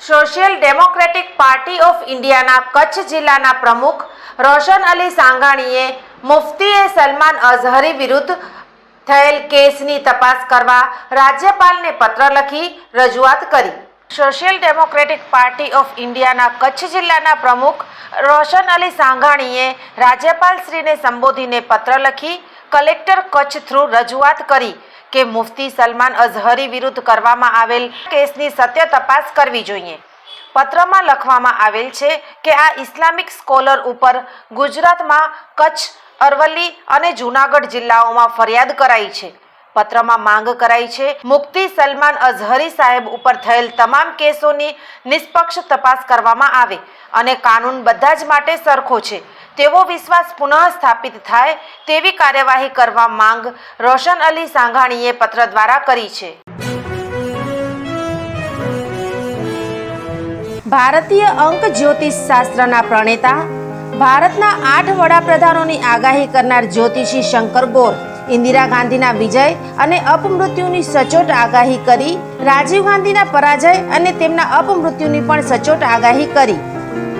Social democratic party of ઇન્ડિયાના કચ્છ જિલ્લાના પ્રમુખ રોશન અલી સાંગાણીએ મુફ્તીએ સલમાન અઝહરી વિરુદ્ધ થયેલ કેસની તપાસ કરવા રાજ્યપાલને પત્ર લખી રજૂઆત કરી. સોશિયલ ડેમોક્રેટિક પાર્ટી ઓફ ઇન્ડિયાના કચ્છ જિલ્લાના પ્રમુખ રોશન અલી સાંઘાણીએ રાજ્યપાલશ્રીને સંબોધીને પત્ર લખી કલેક્ટર કચ્છ થ્રુ રજૂઆત કરી. કે મુફતી સલમાન અઝહરી વિરુદ્ધ કરવામાં આવેલ કેસની સત્ય તપાસ કરવી જોઈએ. પત્રમાં લખવામાં આવેલ છે કે આ ઇસ્લામિક સ્કોલર ઉપર ગુજરાતમાં કચ્છ, અરવલ્લી અને જૂનાગઢ જિલ્લાઓમાં ફરિયાદ કરાઈ છે. પત્રમાં માંગ કરાઈ છે, મુફતી સલમાન અઝહરી સાહેબ ઉપર થયેલ તમામ કેસોની નિષ્પક્ષ તપાસ કરવામાં આવે અને કાનૂન બધા જ માટે સરખો છે. તેવો વિશ્વાસ પુનઃ સ્થાપિત થાય તેવી કાર્યવાહી કરવા માંગ રોશન અલી સાંઘાણીએ પત્ર દ્વારા કરી છે. ભારતીય અંક જ્યોતિષ શાસ્ત્રના પ્રણેતા, ભારતના આઠ વડાપ્રધાનોની આગાહી કરનાર જ્યોતિષી શંકર ગોર, ઇન્દિરા ગાંધીના વિજય અને અપમૃત્યુની સચોટ આગાહી કરી, રાજીવ ગાંધીના પરાજય અને તેમના અપમૃત્યુની પણ સચોટ આગાહી કરી.